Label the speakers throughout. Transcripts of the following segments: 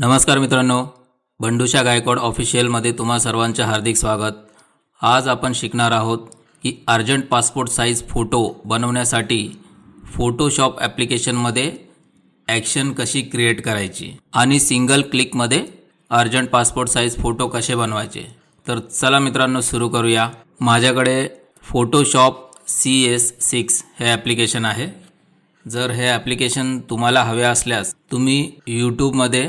Speaker 1: नमस्कार मित्रांनो बंडूशा गायकवाड ऑफिशियलमध्ये तुम्हा सर्वांचे हार्दिक स्वागत. आज आपण शिकणार आहोत की अर्जंट पासपोर्ट साईज फोटो बनवण्यासाठी फोटोशॉप ॲप्लिकेशनमध्ये ॲक्शन कशी क्रिएट करायची आणि सिंगल क्लिकमध्ये अर्जंट पासपोर्ट साईज फोटो कसे बनवायचे. तर चला मित्रांनो सुरू करूया. माझ्याकडे फोटोशॉप सी एस सिक्स हे ॲप्लिकेशन आहे. जर हे ॲप्लिकेशन तुम्हाला हवे असल्यास तुम्ही यूट्यूबमध्ये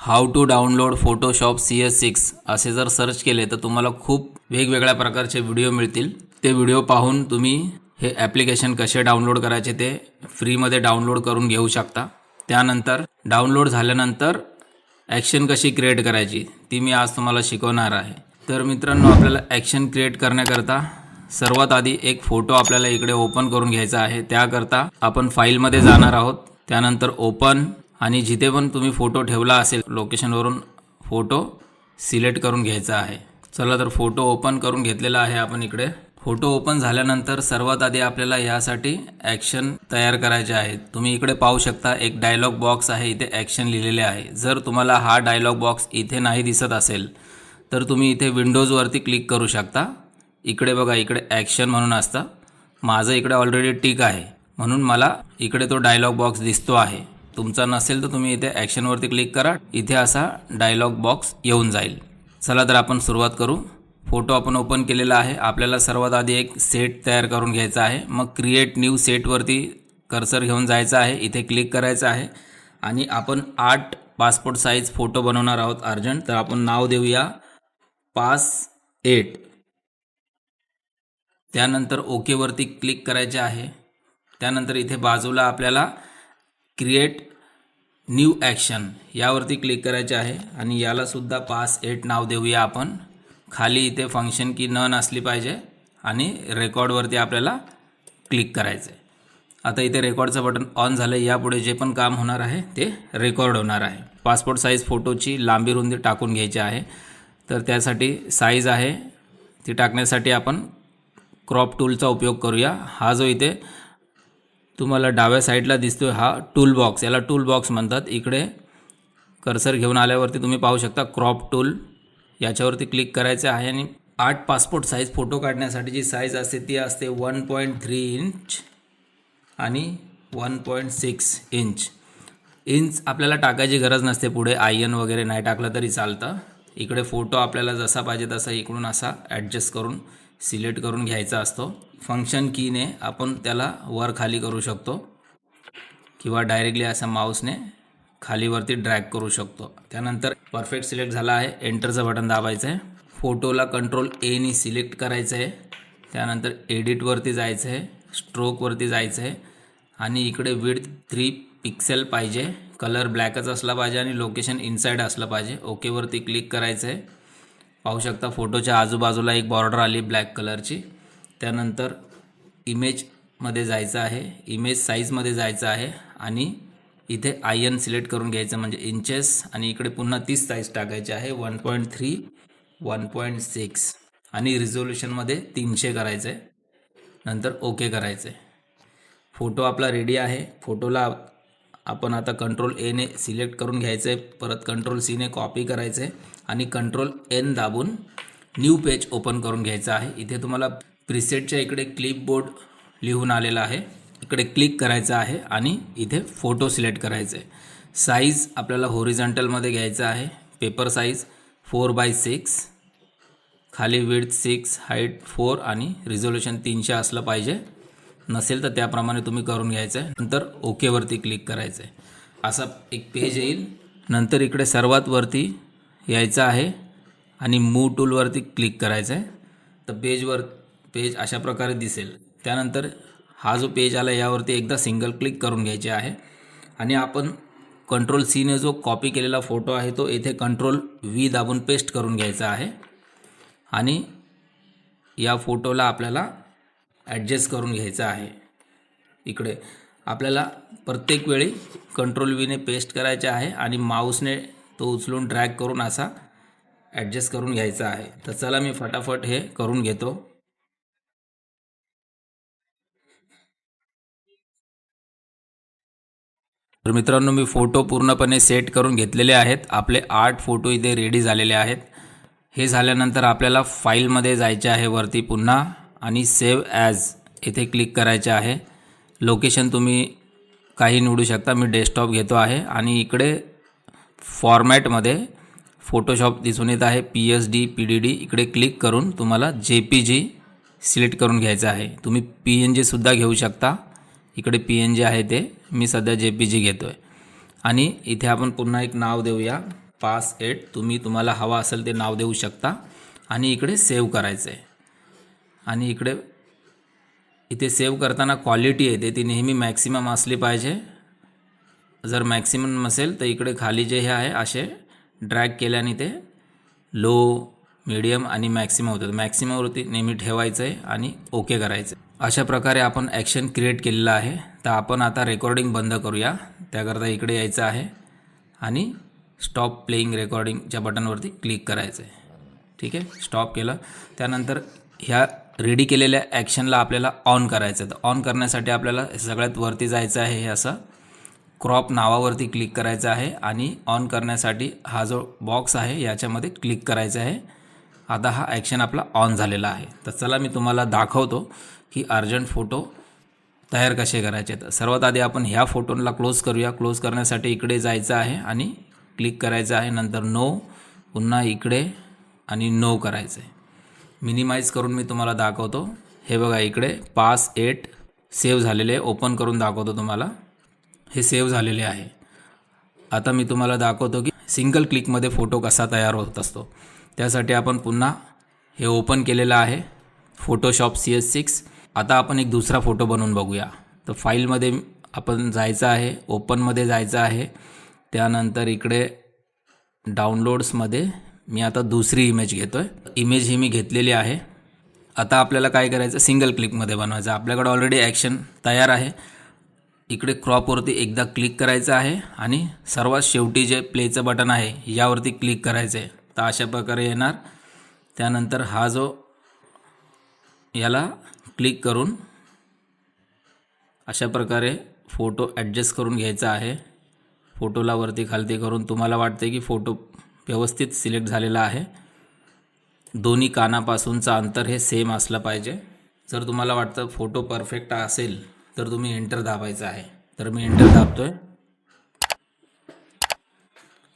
Speaker 1: how to download Photoshop C S six असे जर सर्च केले तर तुम्हाला खूप वेगवेगळ्या प्रकारचे व्हिडिओ मिळतील. ते व्हिडिओ पाहून तुम्ही हे ॲप्लिकेशन कसे डाउनलोड करायचे ते फ्रीमध्ये डाउनलोड करून घेऊ शकता. त्यानंतर डाउनलोड झाल्यानंतर ॲक्शन कशी क्रिएट करायची ती मी आज तुम्हाला शिकवणार आहे. तर मित्रांनो आपल्याला ॲक्शन क्रिएट करण्याकरता सर्वात आधी एक फोटो आपल्याला इकडे ओपन करून घ्यायचा आहे. त्याकरता आपण फाईलमध्ये जाणार आहोत. त्यानंतर ओपन आणि जिथे पण तुम्ही फोटो ठेवला असेल लोकेशनवरून फोटो सिलेक्ट करून घ्यायचा आहे. चला तर फोटो ओपन करून घेतलेला आहे आपण इकडे. फोटो ओपन झाल्यानंतर सर्वात आधी आपल्याला यासाठी ॲक्शन तयार करायचे आहे. तुम्ही इकडे पाहू शकता एक डायलॉग बॉक्स आहे इथे ॲक्शन लिहिलेले आहे. जर तुम्हाला हा डायलॉग बॉक्स इथे नाही दिसत असेल तर तुम्ही इथे विंडोजवरती क्लिक करू शकता. इकडे बघा इकडे ॲक्शन म्हणून असतं. माझं इकडे ऑलरेडी टिक आहे. म्हणून मला इकडे तो डायलॉग बॉक्स दिसतो आहे. तुमचा नसेल तर तुम्ही इथे ॲक्शनवरती क्लिक करा. इथे असा डायलॉग बॉक्स येऊन जाईल. चला तर आपण सुरुवात करू. फोटो आपण ओपन केलेला आहे. आपल्याला सर्वात आधी एक सेट तयार करून घ्यायचा आहे. मग क्रिएट न्यू सेटवरती कर्सर घेऊन जायचं आहे. इथे क्लिक करायचं आहे. आणि आपण आठ पासपोर्ट साईज फोटो बनवणार आहोत अर्जंट तर आपण नाव देऊया. पास एट त्यानंतर ओकेवरती क्लिक करायचे आहे. त्यानंतर इथे बाजूला आपल्याला क्रिएट न्यू ॲक्शन यावरती क्लिक करायचे आहे आणि यालासुद्धा पास एट नाव देऊया आपण. खाली इथे फंक्शन की न नसली पाहिजे आणि रेकॉर्डवरती आपल्याला क्लिक करायचं आहे आता इथे रेकॉर्डचं बटन ऑन झालं यापुढे जे पण काम होणार आहे ते रेकॉर्ड होणार आहे. पासपोर्ट साईज फोटोची लांबी रुंदी टाकून घ्यायची आहे. तर त्यासाठी साईज आहे. ती टाकण्यासाठी आपण क्रॉप टूलचा उपयोग करूया. हा जो इथे तुम्हाला डाव्या साईडला दिसतोय हा टूल बॉक्स याला टूल बॉक्स म्हणतात. इकडे कर्सर घेऊन आल्यावरती तुम्ही पाहू शकता क्रॉप टूल याच्यावरती क्लिक करायचं आहे आणि आठ पासपोर्ट साईज फोटो काढण्यासाठी जी साईज असते ती असते वन पॉईंट थ्री इंच आणि one point six inch inch आपल्याला टाकायची गरज नसते पुढे. आय एन वगैरे नाही टाकलं तरी चालतं. इकडे फोटो आपल्याला जसा पाहिजे तसा इकडून असा ॲडजस्ट करून सिलेक्ट करून घ्यायचा असतो. फंक्शन कीने आपण त्याला वर खाली करू शकतो. किंवा डायरेक्टली असा माऊसने खालीवरती ड्रॅग करू शकतो. त्यानंतर परफेक्ट सिलेक्ट झाला आहे. एंटरचं बटन दाबायचं आहे फोटोला कंट्रोल एनी सिलेक्ट करायचं आहे त्यानंतर एडिटवरती जायचं आहे स्ट्रोकवरती जायचं आहे आणि इकडे विथ थ्री पिक्सेल पाहिजे. कलर ब्लॅकच असला पाहिजे आणि लोकेशन इनसाईड असलं पाहिजे. ओकेवरती क्लिक करायचं आहे पाहू शकता फोटोच्या आजूबाजूला एक बॉर्डर आली ब्लॅक कलरची त्यानंतर इमेजमध्ये जायचं आहे. इमेज साईजमध्ये जायचं आहे आणि इथे आय एन सिलेक्ट करून घ्यायचं म्हणजे इंचेस आणि इकडे पुन्हा तीच साईज टाकायची आहे. One point three one point six आणि रिझोल्युशनमध्ये तीनशे करायचं. आहे नंतर ओके करायचं. आहे फोटो आपला रेडी आहे. फोटोला आपण आता कंट्रोल एने सिलेक्ट करून घ्यायचं आहे परत कंट्रोल सीने कॉपी करायचं आहे आणि कंट्रोल एन दाबून न्यू पेज ओपन करून घ्यायचं आहे. इथे तुम्हाला प्रिसेटच्या इकडे क्लिपबोर्ड लिहून आलेला आहे. इकडे क्लिक करायचं आहे आणि इथे फोटो सिलेक्ट करायचं आहे साईज आपल्याला होरिझॉन्टलमध्ये घ्यायचा आहे. Paper size four by six खाली विड्थ सिक्स हाईट फोर आणि रिझोल्युशन तीनशे असलं पाहिजे. नसेल तर त्याप्रमाणे तुम्ही करून घ्यायचं आहे नंतर ओकेवरती क्लिक करायचं आहे असा एक पेज येईल. नंतर इकडे सर्वात वरती यायचं आहे आणि मूव टूलवरती क्लिक करायचं आहे तर पेजवर पेज अशा प्रकारे दिसेल. त्यानंतर हा जो पेज आला यावरती एकदा सिंगल क्लिक करून घ्यायचे आहे. आणि आपण कंट्रोल सीने जो कॉपी केलेला फोटो आहे तो येथे कंट्रोल व्ही दाबून पेस्ट करून घ्यायचा आहे. आणि या फोटोला आपल्याला ॲडजस्ट करून घ्यायचं आहे. इकडे आपल्याला प्रत्येक वेळी कंट्रोल वीने पेस्ट करायचे आहे आणि माऊसने तो उचलून ड्रॅग करून असा ॲडजस्ट करून घ्यायचा आहे. तर चला मी फटाफट हे करून घेतो. तर मित्रांनो मी फोटो पूर्णपणे सेट करून घेतलेले आहेत. आपले आठ फोटो इथे रेडी झालेले आहेत. हे झाल्यानंतर आपल्याला फाईलमध्ये जायचे आहे वरती पुन्हा. आणि सेव्ह ॲज इथे क्लिक करायचे आहे. लोकेशन तुम्ही काही निवडू शकता. मी डेस्कटॉप घेतो आहे. आणि इकडे फॉर्मॅटमध्ये फोटोशॉप दिसून येत आहे. P H D P D D इकडे क्लिक करून तुम्हाला जे पी जी सिलेक्ट करून घ्यायचं आहे. तुम्ही पी एन जीसुद्धा घेऊ शकता. इकडे पी एन जी आहे ते. मी सध्या जे पी जी घेतो आहे आणि इथे आपण पुन्हा एक नाव देऊया. पास एट तुम्ही तुम्हाला हवा असेल ते नाव देऊ शकता. आणि इकडे सेव्ह करायचं आहे आणि इकडे इथे सेव्ह करताना क्वालिटी येते ती नेहमी मॅक्सिमम असली पाहिजे. जर मॅक्सिमम नसेल तर इकडे खाली जे हे आहे असे ड्रॅग केल्याने ते लो मिडियम आणि मॅक्सिमम होतात मॅक्सिममवरती नेहमी ठेवायचं आहे आणि ओके करायचं आहे. अशा प्रकारे आपण ॲक्शन क्रिएट केलेलं आहे. तर आपण आता रेकॉर्डिंग बंद करूया. त्याकरता इकडे यायचं आहे आणि स्टॉप प्लेईंग रेकॉर्डिंगच्या बटनवरती क्लिक करायचं आहे. ठीक आहे? स्टॉप केलं. त्यानंतर ह्या रेडी केलेल्या ॲक्शनला आपल्याला ऑन करायचं आहे तर ऑन करण्यासाठी आपल्याला सगळ्यात वरती जायचं आहे हे असं क्रॉप नावावरती क्लिक करायचं आहे आणि ऑन करण्यासाठी हा जो बॉक्स आहे याच्यामध्ये क्लिक करायचा आहे. आता हा ॲक्शन आपला ऑन झालेला आहे. तर चला मी तुम्हाला दाखवतो की अर्जंट फोटो तयार कसे करायचे. तर सर्वात आधी आपण ह्या फोटोला क्लोज करूया. क्लोज करण्यासाठी इकडे जायचं आहे आणि क्लिक करायचं आहे. नंतर नो पुन्हा इकडे आणि नो करायचं आहे मिनिमाइज करून मी तुम्हाला दाखवतो. हे बघा इकडे पास एट सेव्ह झालेले ओपन करून दाखवतो तुम्हाला. हे सेव्ह झालेले आहे. आता मी तुम्हाला दाखवतो की सिंगल क्लिकमध्ये फोटो कसा तयार होत असतो. त्यासाठी आपण पुन्हा हे ओपन केलेलं आहे. फोटोशॉप सी एस सिक्स आता आपण एक दुसरा फोटो बनवून बघूया. तर फाईलमध्ये आपण जायचं आहे ओपनमध्ये जायचं आहे. त्यानंतर इकडे डाउनलोड्समध्ये मी आता दुसरी इमेज घेतो आहे इमेज ही मी घेतलेली आहे. आता आपल्याला काय करायचं? सिंगल क्लिकमध्ये बनवायचं. आपल्याकडे ऑलरेडी ॲक्शन तयार आहे. इकडे क्रॉपवरती एकदा क्लिक करायचं आहे आणि सर्वात शेवटी जे प्लेचं बटन आहे यावरती क्लिक करायचं आहे तर अशा प्रकारे येणार. त्यानंतर हा जो याला क्लिक करून अशा प्रकारे फोटो ॲडजस्ट करून घ्यायचा आहे. फोटोला वरती खालती करून तुम्हाला वाटते की फोटो व्यवस्थित सिलेक्ट झालेला आहे. दोन्ही कानापासूनचं अंतर हे सेम असलं पाहिजे. जर तुम्हाला वाटतं फोटो परफेक्ट असेल तर तुम्ही एंटर दाबायचं आहे. तर मी एंटर आहे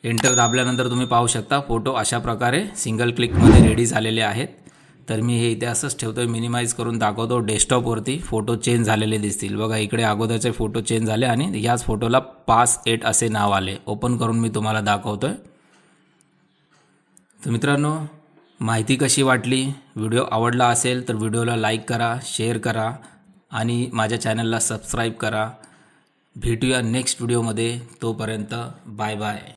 Speaker 1: एंटर दाबल्यानंतर तुम्ही पाहू शकता फोटो अशा प्रकारे सिंगल क्लिकमध्ये रेडी झालेले आहेत. तर मी हे इथे असंच ठेवतो आहे मिनिमाइज करून दाखवतो. डेस्कटॉपवरती फोटो चेंज झालेले दिसतील. बघा इकडे अगोदरचे फोटो चेंज झाले आणि याच फोटोला पास एट असे नाव आले. ओपन करून मी तुम्हाला दाखवतो आहे तर मित्रांनो माहिती कशी वाटली? व्हिडिओ आवडला असेल तर व्हिडिओला लाईक करा शेअर करा आणि माझ्या चॅनलला सबस्क्राईब करा. भेटूया नेक्स्ट व्हिडिओमध्ये. तोपर्यंत बाय बाय.